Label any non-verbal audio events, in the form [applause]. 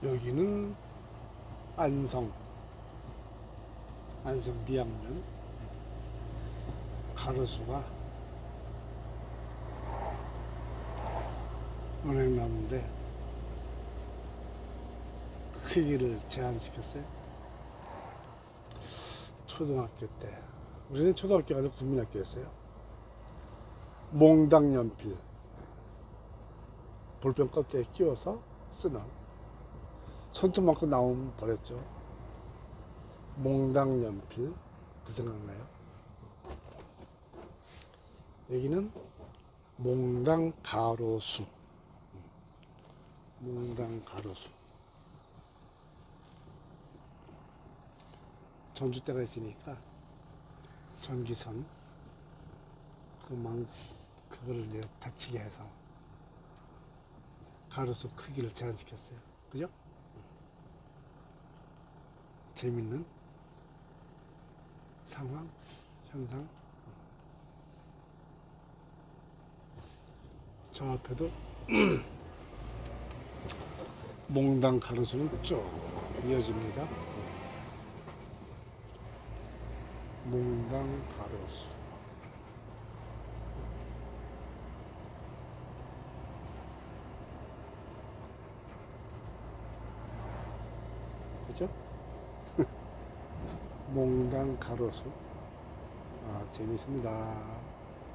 여기는 안성 안성 미양면 가로수가 은행나무인데 크기를 제한시켰어요. 초등학교 때 우리는 초등학교가 아니라 국민학교였어요. 몽당 연필 볼펜 껍데기에 끼워서 쓰는 손톱만큼 나오면 버렸죠. 몽당 연필 그 생각나요? 여기는 몽당 가로수 몽당 가로수 전주대가 있으니까 전기선 그만 그거를 이제 다치게 해서 가로수 크기를 제한시켰어요. 그죠? 재밌는 상황, 현상. 저 앞에도 [clears throat] 몽당 가로수는 쭉 이어집니다. 몽당 가로수. 그죠? 몽당 가로수. 아, 재밌습니다.